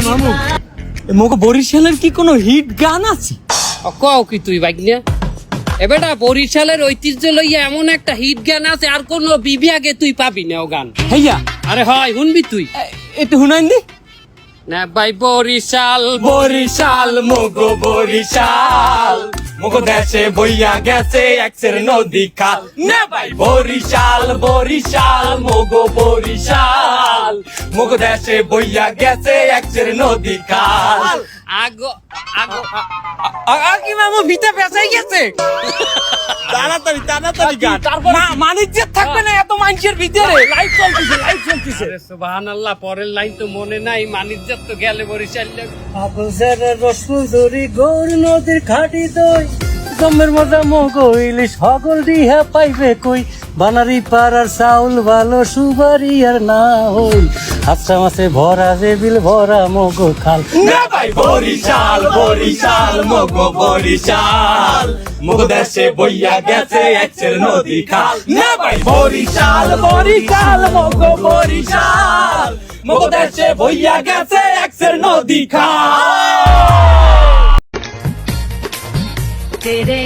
মামু বরিশালের কি কোনো হিট গান আছে? কও কি তুই বাইগলিয়া এবেটা বরিশালের ঐতিহ্য লইয়া এমন একটা হিট গান আছে আর কোন বিভাগে তুই পাবি না ও গান। হেয়া আরে হয় শুনবি তুই? একটু শুনাই দি। না ভাই বরিশাল। বরিশাল মোগো বরিশাল। দেশে বইয়া গেছে একসের নদী খাল না ভাই বরিশাল বরিশাল মগো বরিশাল মগো দেশে বইয়া গেছে একসের নদী খাল আগো আগো কি মামু ভিতে পেঁচাই গেছে তাড়াতাড়ি তাড়াতাড়ি গান। মানিজ্য থাকবে না এত মানুষের ভিতরে? লাইভ চলতেছে লাইভ চলতেছে। সুবহানাল্লাহ পরের লাইন তো মনে নাই মানিজ্জাত তো গেলে বরিশাল আপসের রসুন ধরি গৌর নদীর খাটি দই। জমের মজা মগো ইলিশ হগল ডিহা পাইবে কই? বানারি পাড়ার চাউল ভালো সুবারি আর না হই। হাসা মাছে ভরা যে বিল ভরা মগো খাল। না ভাই বরিশাল বরিশাল মগো বরিশাল। মগো দেশে বইয়া গেছে একচের নদী খাল। না ভাই, বরিশাল বরিশাল মুখ বরিশাল। মগো দেশে বইয়া গেছে একচের নদী খাল। तेरे